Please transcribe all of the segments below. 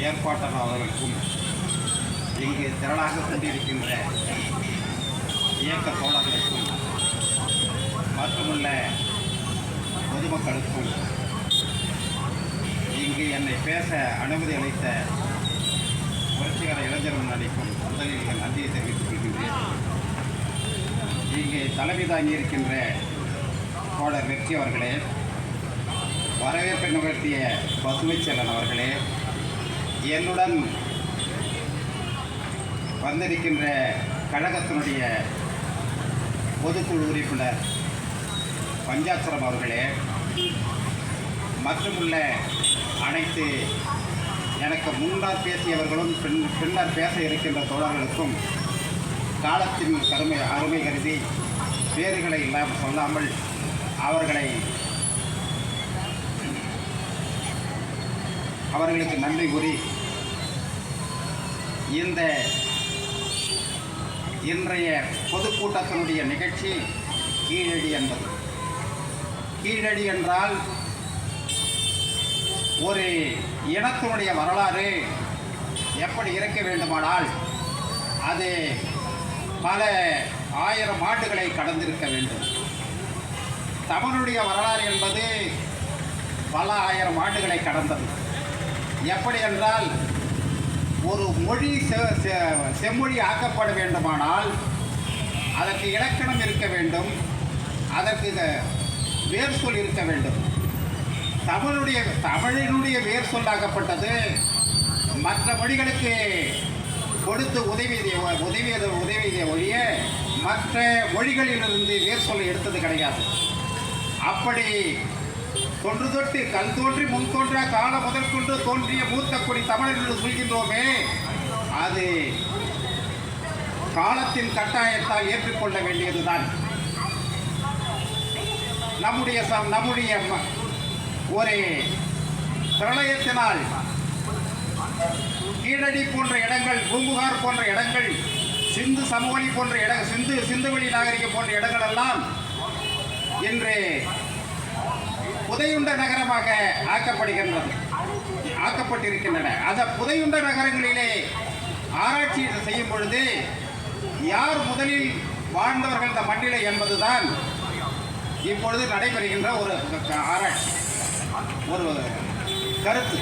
ஏற்பாட்டாளர்களுக்கும் இங்கு திரளாக கொண்டிருக்கின்ற இயக்க தோழர்களுக்கும் மட்டுமல்ல பொதுமக்களுக்கும் இங்கு என்னை பேச அனுமதி அளித்த புரட்சிகர இளைஞர் முன்னணிக்கும் முதலில் நன்றியை தெரிவித்துக் கொள்கின்றேன். இங்கே தலைமை தாங்கியிருக்கின்ற தோழர் வெற்றி அவர்களே வரவேற்பை நிகழ்த்திய பசுமை செல்லன் அவர்களே என்னுடன் வந்திருக்கின்ற கழகத்தினுடைய பொதுக்குழு உறுப்பினர் பஞ்சாட்சரம் அவர்களே மற்றுமுள்ள அனைத்து எனக்கு முன்னால் பேசியவர்களும் பின் பின்னர் பேச இருக்கின்ற தோழர்களுக்கும் காலத்தின் கருமை அருமை கருதி பேறுகளை இல்லாமல் சொல்லாமல் அவர்களை அவர்களுக்கு நன்றி கூறி இந்த இன்றைய பொதுக்கூட்டத்தினுடைய நிகழ்ச்சி கீழடி என்பது. கீழடி என்றால் ஒரு இனத்தினுடைய வரலாறு எப்படி இருக்க வேண்டுமானால் அது பல ஆயிரம் ஆண்டுகளை கடந்திருக்க வேண்டும். தமிழுடைய வரலாறு என்பது பல ஆயிரம் ஆண்டுகளை கடந்தது. எப்படி என்றால் ஒரு மொழி செ- செ- செம்மொழி ஆக்கப்பட வேண்டுமானால் அதற்கு இலக்கணம் இருக்க வேண்டும். அதற்கு வேர் சொல் இருக்க வேண்டும். தமிழுடைய தமிழினுடைய வேர் சொல்லாக்கப்பட்டது மற்ற மொழிகளுக்கு கொடுத்து உதவி உதவி உதவிய ஒழிய மற்ற மொழிகளிலிருந்து வேர் சொல்லை எடுத்தது கிடையாது. அப்படி தொன்று தொட்டு கல் தோன்றி முன் தோன்றா கால முதல் கொண்டு தோன்றிய மூத்த கொடி தமிழர் என்று சொல்கின்றோமே அது காலத்தின் கட்டாயத்தால் ஏற்றுக்கொள்ள வேண்டியதுதான். நம்முடைய ச- நம்முடைய ம- ஒரு பிரளயத்தினால் கீழடி போன்ற இடங்கள் பூம்புகார் போன்ற இடங்கள் சிந்து சமவெளி போன்ற இட சிந்து சிந்துவெளி நாகரிகம் போன்ற இடங்கள் எல்லாம் இன்று புதையுண்ட நகரமாக ஆக்கப்படுகின்றது. ஆக்கப்பட்டிருக்கின்றன. அந்த புதையுண்ட நகரங்களிலே ஆராய்ச்சி செய்யும் பொழுது யார் முதலில் வாழ்ந்தவர்கள் இந்த மண்ணிலே என்பதுதான் இப்பொழுது நடைபெறுகின்ற ஒரு ஆராய்ச்சி ஒரு கருத்து.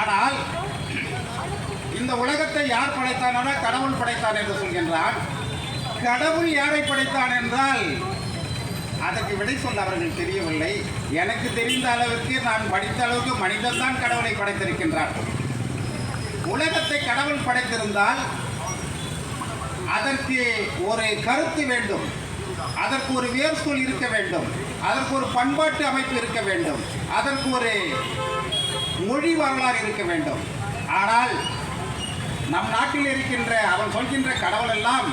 ஆனால் இந்த உலகத்தை யார் படைத்தானா கடவுள் படைத்தான் என்று சொல்கின்றான். கடவுள் யாரை படைத்தான் என்றால் அதற்கு விடை சொல்ல அவர்கள் தெரியவில்லை. எனக்கு தெரிந்த அளவுக்கு நான் படித்த அளவுக்கு மனிதன் தான் கடவுளை படைத்திருக்கின்றார். உலகத்தை கடவுள் படைத்திருந்தால் அதற்கு ஒரு கருத்து வேண்டும். அதற்கு ஒரு வேர்சொல் இருக்க வேண்டும். அதற்கு ஒரு பண்பாட்டு அமைப்பு இருக்க வேண்டும். அதற்கு ஒரு மொழி வரலாறு இருக்க வேண்டும். ஆனால் நம் நாட்டில் இருக்கின்ற அவன் சொல்கின்ற கடவுள் எல்லாம்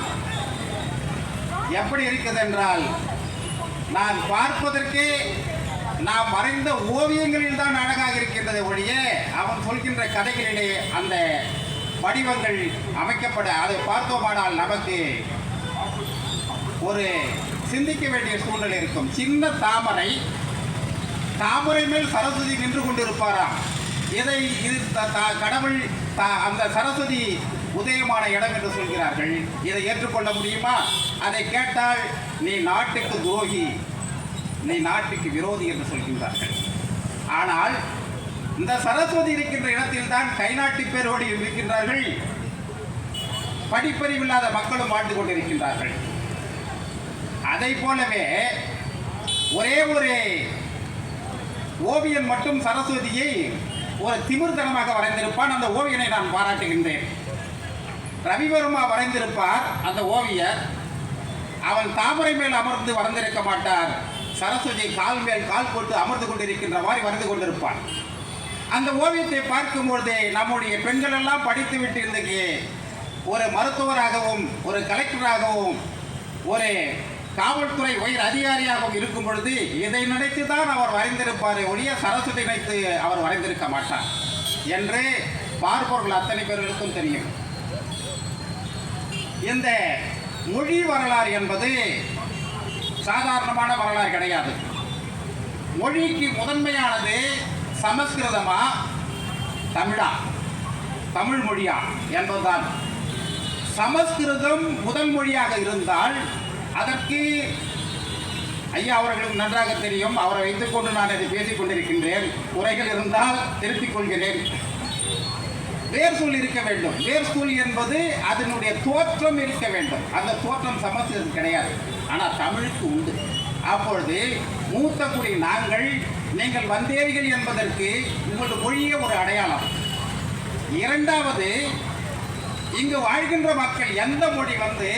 எப்படி இருக்குது என்றால் நான் பார்ப்பதற்கே நாம் வரைந்த ஓவியங்களில் தான் அழகாக இருக்கின்றதை ஒழிய அவன் சொல்கின்ற கதைகளிலே அந்த வடிவங்கள் அமைக்கப்பட அதை பார்த்தோமானால் நமக்கு ஒரு சிந்திக்க வேண்டிய சூழ்நிலை இருக்கும். சின்ன தாமரை தாமரை மேல் சரஸ்வதி நின்று கொண்டிருப்பாராம். இதை இது த- த- கடவுள் அந்த சரஸ்வதி உதயமான இடம் என்று சொல்கிறார்கள். இதை ஏற்றுக்கொள்ள முடியுமா? அதை கேட்டால் நீ நாட்டுக்கு துரோகி நீ நாட்டுக்கு விரோதி என்று சொல்கின்றார்கள். ஆனால் இந்த சரஸ்வதி இருக்கின்ற இடத்தில் தான் கைநாட்டு பேரோடி இருக்கின்றார்கள். படிப்பறிவில்லாத மக்களும் வாழ்ந்து கொண்டிருக்கின்றார்கள். அதை போலவே ஒரே ஒரு ஓவியன் மட்டும் சரஸ்வதியை ஒரு திமிர்தனமாக வரைந்திருப்பான். அந்த ஓவியனை நான் பாராட்டுகின்றேன். ரவிவர்மா வரைந்திருப்பார். அந்த ஓவியர் அவன் தாமரை மேல் அமர்ந்து வரைந்திருக்க மாட்டார் சரஸ்வதி கால் மேல் கால் போட்டு அமர்ந்து கொண்டிருக்கின்ற மாதிரி வரைந்து கொண்டிருப்பான். அந்த ஓவியத்தை பார்க்கும்பொழுது நம்முடைய பெண்கள் எல்லாம் படித்து விட்டு இன்றைக்கு ஒரு மருத்துவராகவும் ஒரு கலெக்டராகவும் ஒரு காவல்துறை உயர் அதிகாரியாகவும் இருக்கும் பொழுது இதை நினைத்து தான் அவர் வரைந்திருப்பார் ஒழிய சரஸ்வதி நினைத்து அவர் வரைந்திருக்க மாட்டார் என்று பார்ப்பவர்கள் அத்தனை பேர்களுக்கும் தெரியும். இந்த மொழி வரலாறு என்பது சாதாரணமான வரலாறு கிடையாது. மொழிக்கு முதன்மையானது சமஸ்கிருதமா? தமிழா. தமிழ் மொழியா என்பதுதான். சமஸ்கிருதம் முதல் மொழியாக இருந்தால் அதற்கு ஐயா அவர்களுக்கு நன்றாக தெரியும். அவரை வைத்துக்கொண்டு நான் இதை பேசிக் கொண்டிருக்கின்றேன். உரைகள் இருந்தால் திருத்திக் கொள்கிறேன். வேர்சூல் இருக்க வேண்டும். வேர்சூல் என்பது அதனுடைய தோற்றம் இருக்க வேண்டும். அந்த தோற்றம் சமஸ்கிருதம் கிடையாது. ஆனால் தமிழுக்கு உண்டு. அப்பொழுது மூத்த குடி நாங்கள் நீங்கள் வந்தீர்கள் என்பதற்கு உங்களது மொழியே ஒரு அடையாளம். இரண்டாவது இங்கு வாழ்கின்ற மக்கள் எந்த மொழி வந்து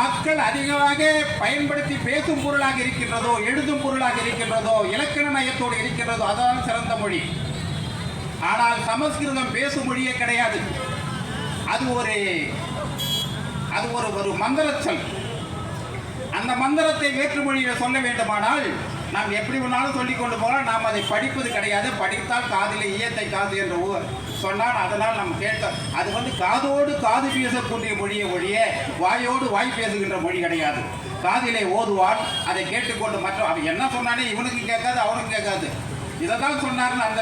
மக்கள் அதிகமாக பயன்படுத்தி பேசும் பொருளாக இருக்கின்றதோ எழுதும் பொருளாக இருக்கின்றதோ இலக்கண நயத்தோடு இருக்கின்றதோ அதான் சிறந்த மொழி. ஆனால் சமஸ்கிருதம் பேசும் மொழியே கிடையாது. அது ஒரு அது ஒரு ஒரு மந்திரச்சொல். அந்த மந்திரத்தை வேற்று மொழியில் சொல்ல வேண்டுமானால் நாம் எப்படி வேணாலும் சொல்லிக் கொண்டு போகலாம். நாம் அதை படிப்பது கிடையாது. படித்தால் காதில் ஈயத்தை காது என்று சொன்னால் அதனால் நம்ம கேட்க அது வந்து காதோடு காது பேசக்கூடிய மொழியை ஒழிய வாயோடு வாய் பேசுகின்ற மொழி கிடையாது. காதிலே ஓதுவான் அதை கேட்டுக்கொண்டு மற்ற அவன் என்ன சொன்னானே இவனுக்கு கேட்காது அவனுக்கு கேட்காது. இதை தான் சொன்னார்னு அந்த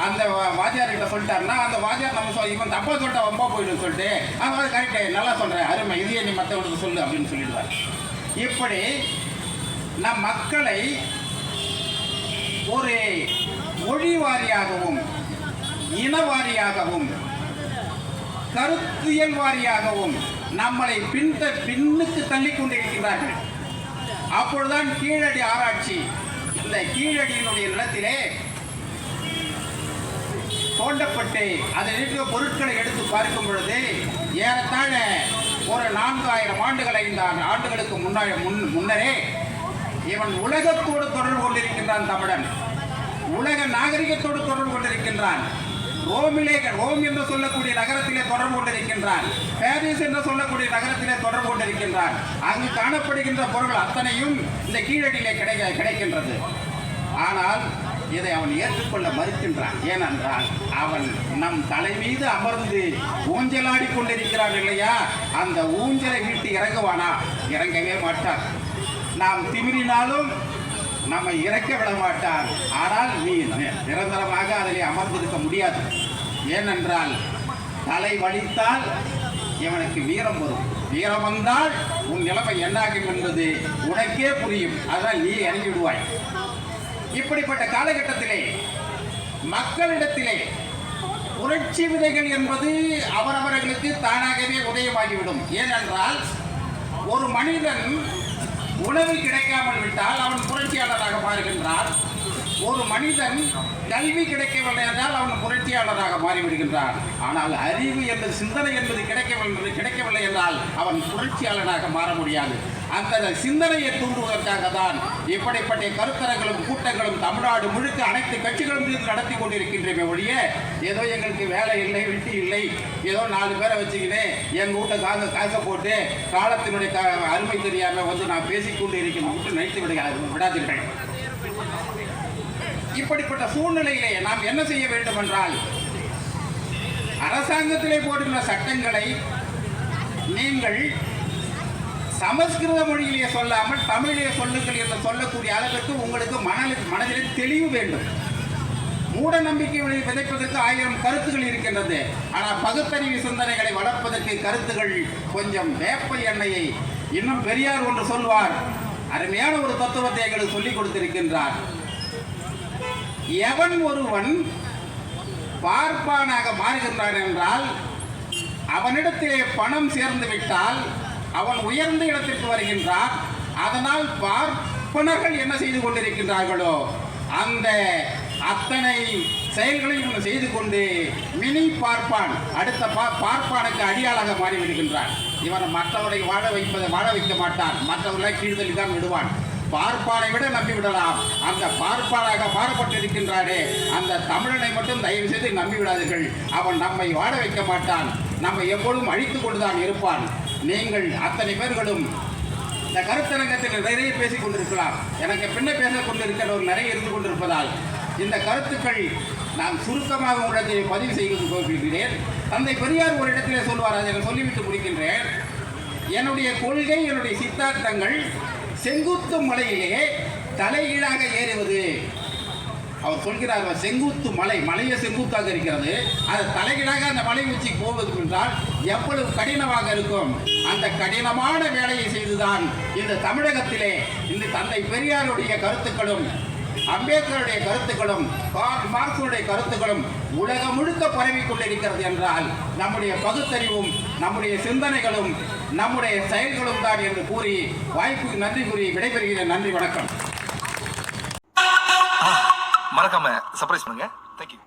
அந்த வ- வாத்தியார்கிட்ட சொல்லிட்டாருன்னா அந்த வாத்தியார் நம்ம சொல் இவன் தப்பா சொல்லிட்ட வம்பா போயிடும் சொல்லிட்டு அவன் கரெக்டு நல்லா சொல்கிறேன் அருமை இதையே நீ மற்றவங்களுக்கு சொல்லு? அப்படின்னு சொல்லிடுவார். இப்படி நம் மக்களை ஒரு மொழி வாரியாகவும் இன வாரியாகவும் கருத்தியல் வாரியாகவும் நம்மளை பின்த பின்னுக்கு தள்ளி கொண்டிருக்கிறார்கள் அப்பொழுதுதான் கீழடி ஆராய்ச்சி இந்த கீழடியினுடைய நிலத்திலே தோண்டப்பட்டு அதில் இருக்கிற பொருட்களை எடுத்து பார்க்கும் பொழுது ஏறத்தாழ ஒரு நான்காயிரம் ஆண்டுகள் ஐந்து ஆண்டுகளுக்கு முன்னாடி முன் முன்னரே இவன் உலகத்தோடு தொடர்பு கொண்டிருக்கின்றான் தமிழன். உலக நாகரிகத்தோடு தொடர்பு கொண்டிருக்கின்றான். ரோமிலே ரோம் என்று சொல்லக்கூடிய நகரத்திலே தொடர்பு கொண்டிருக்கின்றான். பாரிஸ் என்று சொல்லக்கூடிய நகரத்திலே தொடர்பு கொண்டிருக்கின்றான். அங்கு காணப்படுகின்ற பொருள் அத்தனையும் இந்த கீழடியிலே கிடைக்க கிடைக்கின்றது. ஆனால் இதை அவன் ஏற்றுக்கொள்ள மறுக்கின்றான். ஏனென்றால் அவன் நம் தலை மீது அமர்ந்து ஊஞ்சலாடி கொண்டிருக்கிறான் இல்லையா? அந்த ஊஞ்சலை விட்டு இறங்குவானா? இறங்கவே மாட்டான். நாம் திமிரினாலும் நம்மை இறக்க விட மாட்டான். ஆனால் நீ நிரந்தரமாக அதிலே அமர்ந்திருக்க முடியாது. ஏனென்றால் தலை வலித்தால் இவனுக்கு வீரம் வரும். வீரம் வந்தால் உன் நிலைமை என்னாகும் என்பது உனக்கே புரியும். அதனால் நீ இறங்கி விடுவாய் இப்படிப்பட்ட காலகட்டத்திலே மக்களிடத்திலே புரட்சி விதைகள் என்பது அவரவர்களுக்கு தானாகவே உதயமாகிவிடும். ஏனென்றால் ஒரு மனிதன் உணவு கிடைக்காமல் விட்டால் அவன் புரட்சியாளராக மாறுகின்றான். ஒரு மனிதன் கல்வி கிடைக்கவில்லை என்றால் அவன் புரட்சியாளராக மாறிவிடுகின்றான். ஆனால் அறிவு என்பது சிந்தனை என்பது கிடைக்கவில்லை கிடைக்கவில்லை என்றால் அவன் புரட்சியாளனாக மாற முடியாது. அந்த சிந்தனையை தூண்டுவதற்காக தான் இப்படிப்பட்ட கருத்தரங்களும் கூட்டங்களும் தமிழ்நாடு முழுக்க அனைத்து கட்சிகளும் சேர்ந்து நடத்தி கொண்டிருக்கின்றமே ஒழிய ஏதோ எங்களுக்கு வேலை இல்லை வெட்டி இல்லை ஏதோ நாலு பேரை வச்சுக்கிட்டு எங்கள் வீட்டை காசை காசை போட்டு காலத்தினுடைய அருமை தெரியாமல் வந்து நான் பேசிக்கொண்டு இருக்கணும் விட்டு நினைத்து விட விடாதீர்கள். இப்படிப்பட்ட சூழ்நிலையிலே நாம் என்ன செய்ய வேண்டும் என்றால் அரசாங்கத்திலே போட்டுள்ள சட்டங்களை நீங்கள் சமஸ்கிருத மொழியிலே சொல்லாமல் தமிழிலே சொல்லுங்கள் என்று சொல்லக்கூடிய அளவிற்கு உங்களுக்கு மனதில் மனதில் தெளிவு வேண்டும். மூட நம்பிக்கைகளை விதைப்பதற்கு ஆயிரம் கருத்துகள் இருக்கின்றது. ஆனால் பகுத்தறிவு சிந்தனைகளை வளர்ப்பதற்கு கருத்துகள் கொஞ்சம் வேப்ப எண்ணெயை இன்னும் பெரியார் ஒன்று சொல்வார். அருமையான ஒரு தத்துவத்தை எங்களுக்கு சொல்லிக் கொடுத்திருக்கின்றார். எவன் ஒருவன் பார்ப்பானாக மாறுகின்றான் என்றால் அவனிடத்திலே பணம் சேர்ந்து விட்டால் அவன் உயர்ந்த இடத்திற்கு வருகின்றான். அதனால் பார்ப்பனர்கள் என்ன செய்து கொண்டிருக்கின்றார்களோ அந்த அத்தனை செயல்களையும் இவன் செய்து கொண்டு மினி பார்ப்பான். அடுத்த பா பார்ப்பானுக்கு அடியாளாக மாறிவிடுகின்றான். இவன் மற்றவரை வாழ வைப்பதை வாழ வைக்க மாட்டான். மற்றவர்களை கீழ்தலி தான் விடுவான். பார்ப்பானை விட நம்பிவிடலாம் அந்த பார்ப்பானாக மாறப்பட்டிருக்கின்றானே அந்த தமிழனை மட்டும் தயவு செய்து நம்பிவிடாதீர்கள் அவன் நம்மை வாழ வைக்க மாட்டான். நம்மை எப்பொழுதும் அழித்து கொண்டுதான் இருப்பான். நீங்கள் அத்தனை பேர்களும் இந்த கருத்தரங்கத்தில் நிறைய பேசிக் கொண்டிருக்கலாம். எனக்கு பின்ன பேசிக் கொண்டிருக்கிறவர் நிறைய இருந்து கொண்டிருப்பதால் இந்த கருத்துக்கள் நான் சுருக்கமாக உங்களிடத்தை பதிவு செய்து கொள்கிறேன். தந்தை பெரியார் ஒரு இடத்திலே சொல்வார் அதை சொல்லிவிட்டு முடிக்கின்றேன். என்னுடைய கொள்கை என்னுடைய சித்தாந்தங்கள் செங்குத்து மலையிலே தலைகீழாக ஏறுவது. அவர் சொல்கிறார் செங்குத்து மலை மலையை செங்குத்தாக இருக்கிறது. அது தலைகீழாக அந்த மலை உச்சி போவது என்றால் எவ்வளவு கடினமாக இருக்கும். அந்த கடினமான வேலையை செய்துதான் இந்த தமிழகத்திலே இந்த தந்தை பெரியாருடைய கருத்துக்களும் அம்பேத்கருடைய கருத்துக்களும் மார்க்சுடைய கருத்துக்களும் உலகம் முழுக்க பரவி கொண்டிருக்கிறது என்றால் நம்முடைய பகுத்தறிவும் நம்முடைய சிந்தனைகளும் நம்முடைய செயல்களும் தான் என்று கூறி வாய்ப்புக்கு நன்றி கூறி விடைபெறுகிறேன். நன்றி வணக்கம். மறக்காம சர்ப்ரைஸ் பண்ணுங்க. தேங்க்யூ